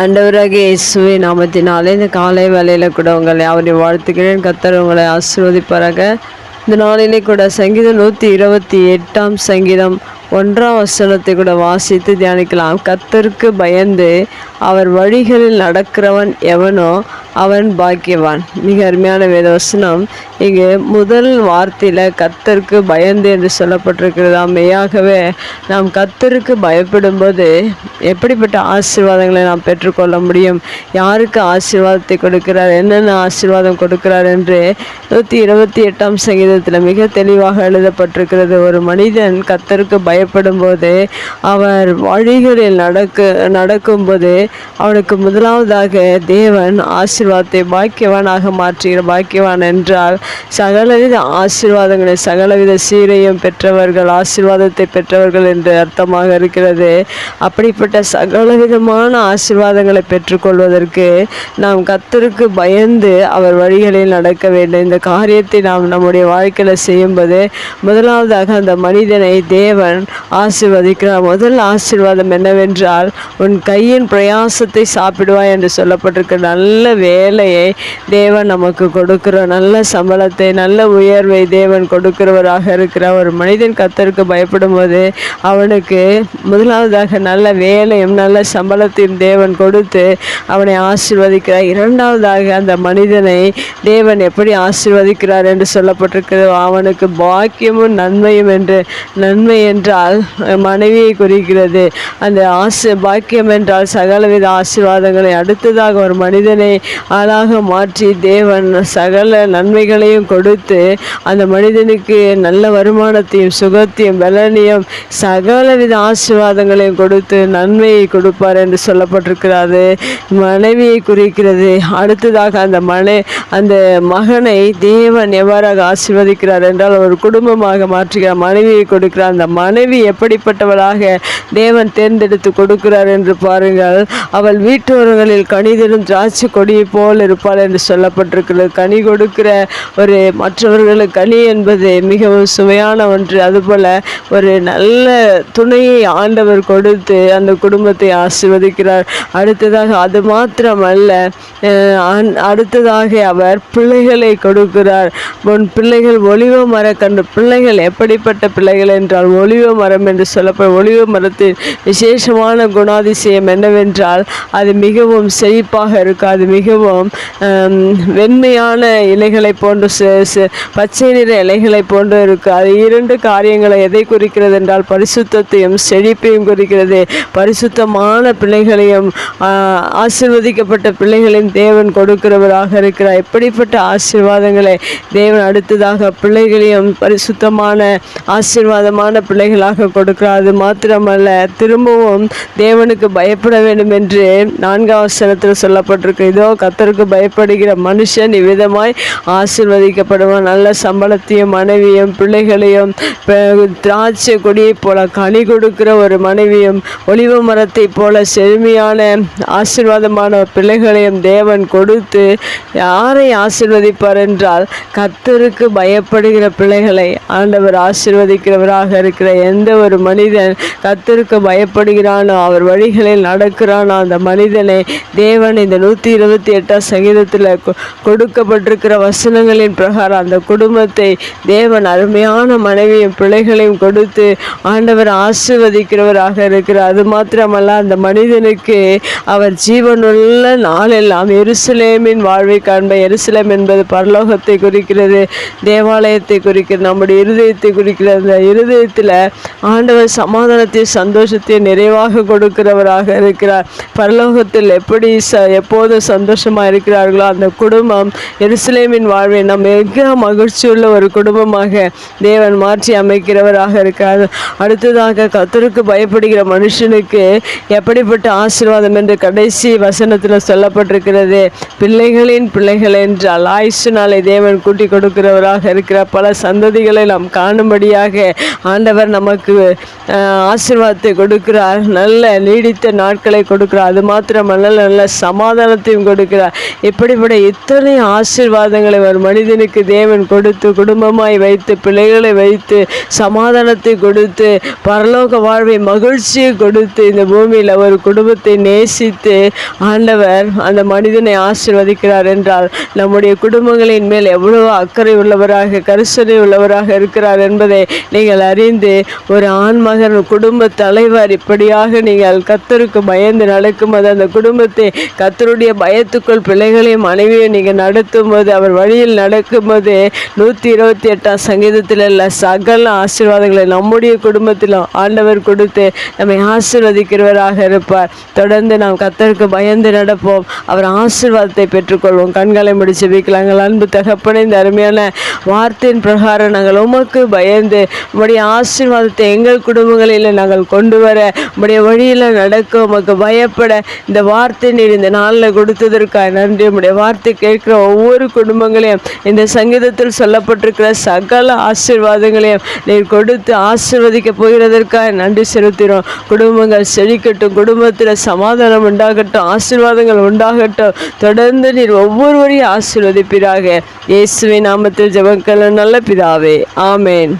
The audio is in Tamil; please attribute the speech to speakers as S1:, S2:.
S1: ஆண்டவராக இயேசுவை நாமத்தினாலே இந்த காலை வேலையில் கூட உங்களை அவரை வாழ்த்துக்கிறேன் கத்தர் உங்களை ஆசீர்வதிப்பாராக. இந்த நாளிலே கூட சங்கீதம் நூற்றி இருபத்தி எட்டாம் சங்கீதம். ஒன்றாம் வசனத்தை கூட வாசித்து தியானிக்கலாம். கத்தருக்கு பயந்து அவர் வழிகளில் நடக்கிறவன் எவனோ அவன் பாக்கியவான். மிக அருமையான வேத வசனம் இங்கு முதல் வார்த்தையில் கத்தருக்கு பயந்து என்று சொல்லப்பட்டிருக்கிறதா. மெய்யாகவே நாம் கத்தருக்கு பயப்படும்போது எப்படிப்பட்ட ஆசீர்வாதங்களை நாம் பெற்றுக்கொள்ள முடியும்? யாருக்கு ஆசீர்வாதத்தை கொடுக்கிறார்? என்னென்ன ஆசீர்வாதம் கொடுக்கிறார் என்று நூற்றி இருபத்தி எட்டாம் சங்கீதத்தில் மிக தெளிவாக எழுதப்பட்டிருக்கிறது. ஒரு மனிதன் கத்தருக்கு பய பயப்படும்போது அவர் வழிகளில் நடக்க நடக்கும்போது அவனுக்கு முதலாவதாக தேவன் ஆசீர்வாதத்தை பாக்கியவானாக மாற்றுகிற பாக்கியவான் என்றால் சகலவித ஆசீர்வாதங்களை சகலவித சீரையும் பெற்றவர்கள் ஆசீர்வாதத்தை பெற்றவர்கள் என்று அர்த்தமாக இருக்கிறது. அப்படிப்பட்ட சகலவிதமான ஆசீர்வாதங்களை பெற்றுக்கொள்வதற்கு நாம் கத்தருக்கு பயந்து அவர் வழிகளில் நடக்க வேண்டும். இந்த காரியத்தை நாம் நம்முடைய வாழ்க்கையில் செய்யும்போது முதலாவதாக அந்த மனிதனை தேவன் ஆசிர்வதிக்கிறார். முதல் ஆசீர்வாதம் என்னவென்றால் உன் கையின் பிரயாசத்தை சாப்பிடுவாய் என்று சொல்லப்பட்டிருக்க நல்ல வேலையை தேவன் நமக்கு கொடுக்கிற நல்ல சம்பளத்தை நல்ல உயர்வை தேவன் கொடுக்கிறவராக இருக்கிறார். ஒரு மனிதன் கத்தருக்கு பயப்படும் போது அவனுக்கு முதலாவதாக நல்ல வேலையும் நல்ல சம்பளத்தையும் தேவன் கொடுத்து அவனை ஆசிர்வதிக்கிறார். இரண்டாவதாக அந்த மனிதனை தேவன் எப்படி ஆசிர்வதிக்கிறார் என்று சொல்லப்பட்டிருக்கிறது. அவனுக்கு பாக்கியமும் நன்மையும் என்று நன்மை என்றால் மனைவியை குறிக்கிறது. அந்த ஆசு பாக்கியம் என்றால் சகலவித ஆசீர்வாதங்களை அடுத்ததாக ஒரு மனிதனை ஆளாக மாற்றி தேவன் சகல நன்மைகளையும் கொடுத்து அந்த மனிதனுக்கு நல்ல வருமானத்தையும் சுகத்தையும் பலனையும் சகலவித ஆசீர்வாதங்களையும் கொடுத்து நன்மையை கொடுப்பார் என்று சொல்லப்பட்டிருக்கிறது. மனைவியை குறிக்கிறது. அடுத்ததாக அந்த மனை அந்த மகனை தேவன் எவ்வாறாக ஆசீர்வதிக்கிறார் என்றால் ஒரு குடும்பமாக மாற்றுகிறார். மனைவியை கொடுக்கிறார். அந்த மனைவி எப்படிப்பட்டவளாக தேவன் தேர்ந்தெடுத்து கொடுக்கிறார் என்று பாருங்கள். அவள் வீட்டோரங்களில் கனிதரும் திராட்சை கொடியை போல் இருப்பாள் என்று சொல்லப்பட்டிருக்கிறது. கனி கொடுக்கிற ஒரு மற்றவர்களுக்கு கனி என்பது மிகவும் சுவையான ஒன்று. அதுபோல் ஒரு நல்ல துணையை ஆண்டவர் கொடுத்து அந்த குடும்பத்தை ஆசீர்வதிக்கிறார். அடுத்ததாக அது மாத்திரமல்ல அடுத்ததாக அவர் பிள்ளைகளை கொடுக்கிறார். உன் பிள்ளைகள் ஒளிவ மரக்கன்று. பிள்ளைகள் எப்படிப்பட்ட பிள்ளைகள் என்றால் ஒளிவ மரம் என்று சொல்லப்படும் ஒளிவ மரத்தின் விசேஷமான குணாதிசயம் என்னவென்றால் அது மிகவும் செழிப்பாக இருக்கும். அது மிகவும் வெண்மையான இலைகளை போன்று பச்சை நிற இலைகளை போன்று இருக்கும். அது இரண்டு காரியங்களை எதை குறிக்கிறது என்றால் பரிசுத்தையும் செழிப்பையும் குறிக்கிறது. பரிசுத்தமான பிள்ளைகளையும் ஆசிர்வதிக்கப்பட்ட பிள்ளைகளையும் தேவன் கொடுக்கிறவராக இருக்கிறார். எப்படிப்பட்ட ஆசீர்வாதங்களை தேவன் அடுத்ததாக பிள்ளைகளையும் பரிசுத்தமான ஆசீர்வாதமான பிள்ளைகளாக கொடுக்கிறார். அது மாத்திரமல்ல திரும்பவும் தேவனுக்கு பயப்பட வேண்டும் என்று நான்காம் வசனத்தில் சொல்லப்பட்டிருக்கு. இதோ கத்தருக்கு பயப்படுகிற மனுஷன் இவ்விதமாய் ஆசிர்வதிக்கப்படுவான். நல்ல சம்பளத்தையும் மனைவியும் பிள்ளைகளையும் திராட்சை கொடியைப் போல கனி கொடுக்கிற ஒரு மனைவியும் ஒளிவு மரத்தைப் போல செழுமையான ஆசிர்வாதமான பிள்ளைகளையும் தேவன் கொடுத்து யாரை ஆசீர்வதிப்பார் என்றால் கத்தருக்கு பயப்படுகிற பிள்ளைகளை ஆண்டவர் ஆசீர்வதிக்கிறவராக இருக்கிற எந்த ஒரு மனிதன் கத்தருக்கு பயப்படுகிறானோ அவர் வழிகளில் நடக்கிறானோ அந்த மனிதனை தேவன் இந்த நூற்றி இருபத்தி எட்டாம் சங்கீதத்தில் கொ- கொடுக்கப்பட்டிருக்கிற வசனங்களின் பிரகாரம் அந்த குடும்பத்தை தேவன் அருமையான மனைவியும் பிள்ளைகளையும் கொடுத்து ஆண்டவர் ஆசிர்வதிக்கிறவராக இருக்கிறார். அது மாத்திரமல்ல அந்த மனிதனுக்கு அவர் ஜீவனுள்ள நாளெல்லாம் எருசலேமின் வாழ்வை காண்ப எருசலேம் என்பது பரலோகத்தை குறிக்கிறது தேவாலயத்தை குறிக்கிறது நம்முடைய இருதயத்தை குறிக்கிறது. அந்த இருதயத்தில் ஆண்டவர் சமாதானத்தையும் சந்தோஷத்தையும் நிறைவாக கொடுக்கிறவராக இருக்கிறார். பரலோகத்தில் எப்படி ச எப்போது சந்தோஷமாக இருக்கிறார்களோ அந்த குடும்பம் எருசலேமின் வாழ்வை நம் மிக மகிழ்ச்சியுள்ள ஒரு குடும்பமாக தேவன் மாற்றி அமைக்கிறவராக இருக்கிறார் அடுத்ததாக கத்தருக்கு பயப்படுகிற மனுஷனுக்கு எப்படிப்பட்ட ஆசீர்வாதம் என்று கடைசி வசனத்தில் சொல்லப்பட்டிருக்கிறது. பிள்ளைகளின் பிள்ளைகள் என்றால் ஆயுசு நாளை தேவன் கூட்டி கொடுக்கிறவராக இருக்கிற பல சந்ததிகளை நாம் காணும்படியாக ஆண்டவர் நம்ம நமக்கு ஆசிர்வாதத்தை ஆசீர்வாதத்தை கொடுக்கிறார். நல்ல நீடித்த நாட்களை கொடுக்கிறார். அது மாத்திரமல்ல நல்ல சமாதானத்தையும் கொடுக்கிறார். இப்படிப்பட்ட இத்தனை ஆசீர்வாதங்களை ஒரு மனிதனுக்கு தேவன் கொடுத்து குடும்பமாய் வைத்து பிள்ளைகளை வைத்து சமாதானத்தை கொடுத்து பரலோக வாழ்வை மகிழ்ச்சியை கொடுத்து இந்த பூமியில் ஒரு குடும்பத்தை நேசித்து ஆண்டவர் அந்த மனிதனை ஆசிர்வதிக்கிறார் என்றால் நம்முடைய குடும்பங்களின் மேல் எவ்வளவு அக்கறை உள்ளவராக கரிசனை உள்ளவராக இருக்கிறார் என்பதை நீங்கள் அறிந்து ஒரு ஆண்மகன் குடும்ப தலைவர் இப்படியாக நீங்கள் கத்தருக்கு பயந்து நடக்கும்போது அந்த குடும்பத்தை கத்தருடைய பயத்துக்குள் பிள்ளைகளையும் மனைவியும் நீங்கள் நடத்தும்போது அவர் வழியில் நடக்கும்போது நூற்றி இருபத்தி எட்டாம் சங்கீதத்தில் உள்ள சகல ஆசீர்வாதங்களை நம்முடைய குடும்பத்திலும் ஆண்டவர் கொடுத்து நம்மை ஆசீர்வதிக்கிறவராக இருப்பார். தொடர்ந்து நாம் கத்தருக்கு பயந்து நடப்போம். அவர் ஆசீர்வாதத்தை பெற்றுக்கொள்வோம். கண்களை முடிச்சு வைக்கலாங்கள் அன்பு தகப்பனை இந்த அருமையான வார்த்தையின் பிரகாரம் நாங்கள் உமக்கு பயந்து உடைய ஆசீர்வாதத்தை எங்கள் குடும்பங்களில் நாங்கள் கொண்டு வர உடைய வழியில் நடக்க உமக்கு பயப்பட இந்த வார்த்தை நீர் இந்த நாளில் கொடுத்ததற்காக நன்றி. உடைய வார்த்தை கேட்கிற ஒவ்வொரு குடும்பங்களையும் இந்த சங்கீதத்தில் சொல்லப்பட்டிருக்கிற சகல ஆசீர்வாதங்களையும் நீர் கொடுத்து ஆசீர்வதிக்க போகிறதற்காக நன்றி செலுத்தினோம் குடும்பங்கள் செழிக்கட்டும் குடும்பத்தில் சமாதானம் உண்டாகட்டும் ஆசீர்வாதங்கள் உண்டாகட்டும். தொடர்ந்து நீர் ஒவ்வொருவரையும் ஆசீர்வதிப்பீராக. இயேசுவை நாமத்தில் ஜெபக்கல நல்ல பிதாவே. ஆமேன்.